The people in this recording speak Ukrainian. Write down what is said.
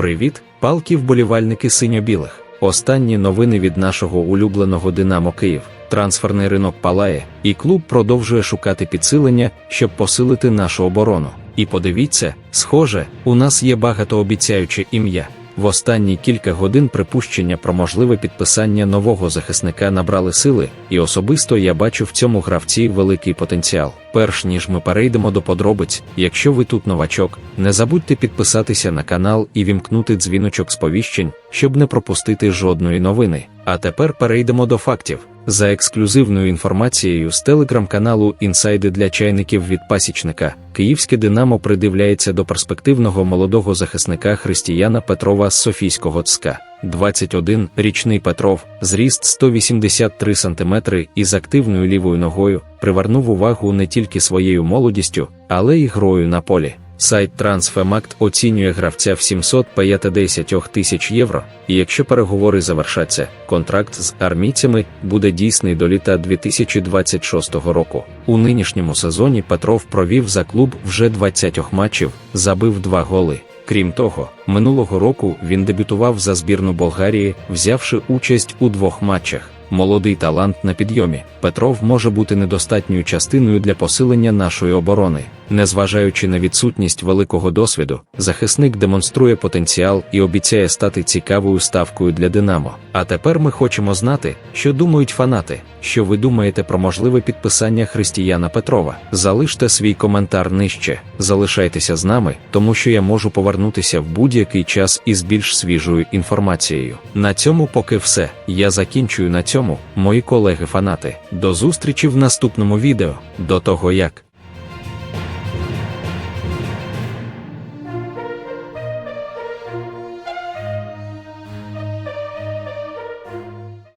Привіт, палки вболівальники синьо-білих. Останні новини від нашого улюбленого Динамо Київ. Трансферний ринок палає, і клуб продовжує шукати підсилення, щоб посилити нашу оборону. І подивіться, схоже, у нас є багатообіцяюче ім'я. В останні кілька годин припущення про можливе підписання нового захисника набрали сили, і особисто я бачу в цьому гравці великий потенціал. Перш ніж ми перейдемо до подробиць, якщо ви тут новачок, не забудьте підписатися на канал і вімкнути дзвіночок сповіщень, щоб не пропустити жодної новини. А тепер перейдемо до фактів. За ексклюзивною інформацією з телеграм-каналу Інсайди для чайників від пасічника, київське Динамо придивляється до перспективного молодого захисника Християна Петрова з Софійського ЦСКА. 21 річний Петров, зріст 183 см із активною лівою ногою, привернув увагу не тільки своєю молодістю, але й грою на полі. Сайт Transfermarkt оцінює гравця в 750 тисяч євро, і якщо переговори завершаться, контракт з армійцями буде дійсний до літа 2026 року. У нинішньому сезоні Петров провів за клуб вже 20 матчів, забив два голи. Крім того, минулого року він дебютував за збірну Болгарії, взявши участь у двох матчах. Молодий талант на підйомі. Петров може бути недостатньою частиною для посилення нашої оборони. Незважаючи на відсутність великого досвіду, захисник демонструє потенціал і обіцяє стати цікавою ставкою для Динамо. А тепер ми хочемо знати, що думають фанати. Що ви думаєте про можливе підписання Християна Петрова? Залиште свій коментар нижче. Залишайтеся з нами, тому що я можу повернутися в будь-який час із більш свіжою інформацією. На цьому поки все. Я закінчую на цьому, мої колеги-фанати. До зустрічі в наступному відео. До того як.